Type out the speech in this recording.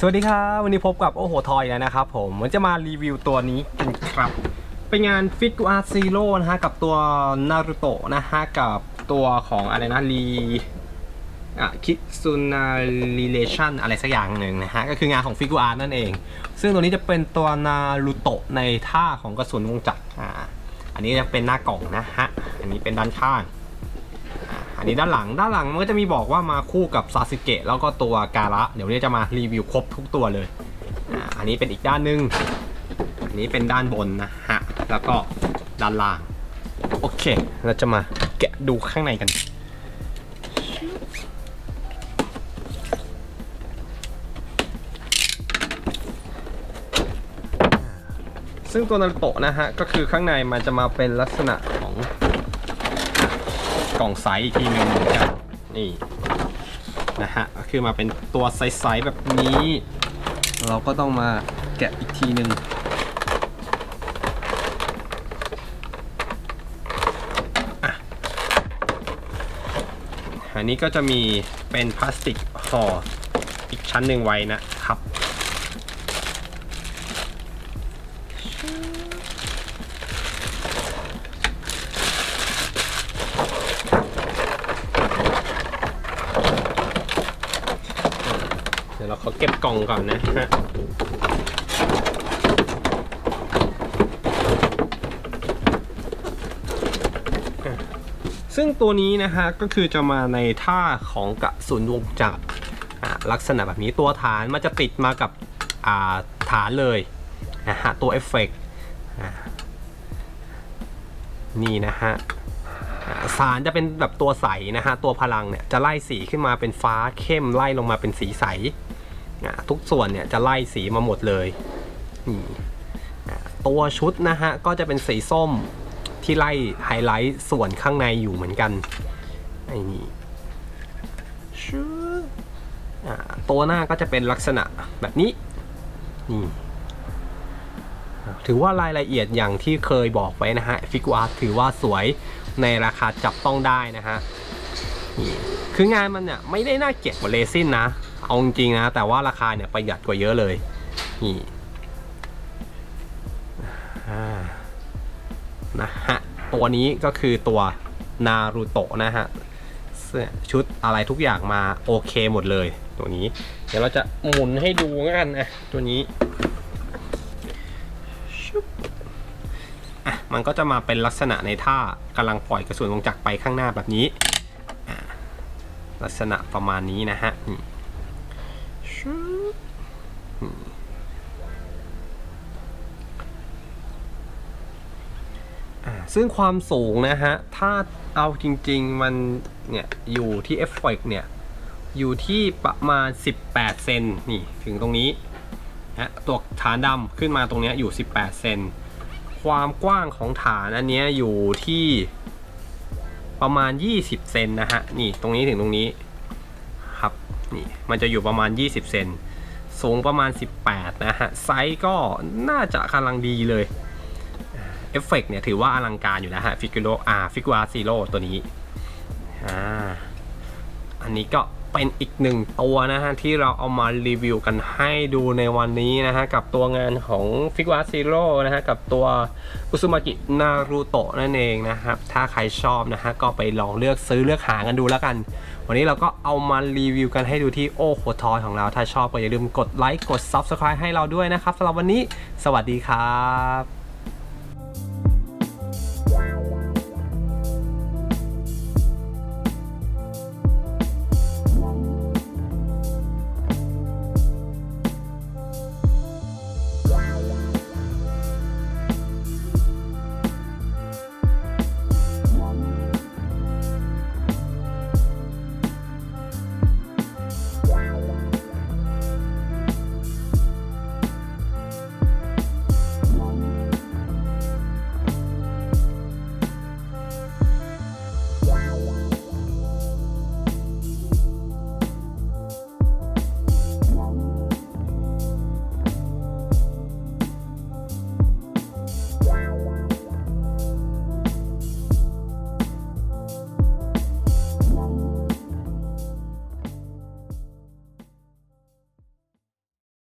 สวัสดีครับวันนี้พบกับโอ้โหทอยแล้วนะครับผมมันจะมารีวิวตัวนี้กันครับ เป็นงานฟิกอาร์ซีโร่นะฮะกับตัวนารูโตะนะฮะกับตัวของอะไรนะรีอะคิซุนารีเลชันอะไรสักอย่างหนึ่งนะฮะก็คืองานของฟิกูอาร์นั่นเอง ซึ่งตัวนี้จะเป็นตัวนารูโตะในท่าของกระสุนวงจักรอ่าอันนี้จะเป็นหน้ากล่องนะฮะอันนี้เป็นด้านข้าง นนี้ด้านหลังด้านหลังมันก็จะมีบอกว่ามาคู่กับซาสึเกะแล้วก็ตัวการะ เดี๋ยววนนี้จะมารีวิวครบทุกตัวเลยอ่าอันนี้เป็นอีกด้านหนึ่งอันนี้เป็นด้านบนนะฮะแล้วก็ด้านล่าง โอเค เราจะมาแกะดูข้างในกันซึ่งตัวนารูโตะนะฮะ ก็คือข้างในมันจะมาเป็นลักษณะของ กล่องไซส์อีกทีหนึ่งเหมือนกันนี่นะฮะก็คือมาเป็นตัวไซส์แบบนี้ เราก็ต้องมาแกะอีกทีหนึ่งอะอันนี้ก็จะมีเป็นพลาสติกห่ออีกชั้นหนึ่งไว้นะครับ เดี๋ยวเราข อเก็บกล่องก่อนนะฮะซึ่งตัวนี้นะฮะก็คือจะมาในท่าของกระสุนวงจักรลักษณะแบบนี้ตัวฐานมันจะติดมากับาฐานเลยนะฮะตัวเอฟเฟกต์นี่นะฮะสารจะเป็นแบบตัวใสนะฮะตัวพลังเนี่ยจะไล่สีขึ้นมาเป็นฟ้าเข้มไล่ลงมาเป็นสีใส ทุกส่วนเนี่ยจะไล่สีมาหมดเลยนี่ตัวชุดนะฮะก็จะเป็นสีส้มที่ไล่ไฮไลท์ส่วนข้างในอยู่เหมือนกันไอ้นี่ชืออ่าตัวหน้าก็จะเป็นลักษณะแบบนี้นี่ถือว่ารายละเอียดอย่างที่เคยบอกไว้นะฮะฟิกอาร์ถือว่าสวยในราคาจับต้องได้นะฮะนี่คืองานมันเนี่ยไม่ได้น่าเก็บกว่าเรซินนะ เอาจริงนะ แต่ว่าราคาเนี่ยประหยัดกว่าเยอะเลยนี่นะฮะ ตัวนี้ก็คือตัวนารูโตะนะฮะชุดอะไรทุกอย่างมาโอเคหมดเลย ตัวนี้ เดี๋ยวเราจะหมุนให้ดูกันนะตัวนี้อะมันก็จะมาเป็นลักษณะในท่ากำลังปล่อยกระสุนวงจักไปข้างหน้าแบบนี้ ลักษณะประมาณนี้นะฮะ ซึ่งความสูงนะฮะ ถ้าเอาจริง ๆ มันเนี่ย อยู่ที่เอฟเฟกเนี่ย อยู่ที่ประมาณ 18 เซนนี่ ถึงตรงนี้นะตัวฐานดำขึ้นมาตรงเนี้ยอยู่ 18 เซนความกว้างของฐานอันเนี้ยอยู่ที่ประมาณ 20 เซนนะฮะ นี่ตรงนี้ถึงตรงนี้ นี่ มันจะอยู่ประมาณ 20 เซน สูงประมาณ 18 นะฮะ ไซส์ก็น่าจะกำลังดีเลย เอฟเฟกเนี่ยถือว่าอลังการอยู่แล้วฮะ ฟิก u โลอาฟิก u าซีโร่ตัวนี้ อ่า อันนี้ก็ เป็นอีกหนึ่งตัวนะฮะที่เราเอามารีวิวกันให้ดูในวันนี้นะฮะกับตัวงานของ f i g u a Zero นะฮะกับตัวอุซุมากินารูโตะนั่นเองนะครับถ้าใครชอบนะฮะก็ไปลองเลือกซื้อเลือกหากันดูแล้วกัน วันนี้เราก็เอามารีวิวกันให้ดูที่โอโคทอยของเรา ถ้าชอบก็อย่าลืมกดไลค์กด Subscribe ให้เราด้วยนะครับสำหรับวันนี้ สวัสดีครับ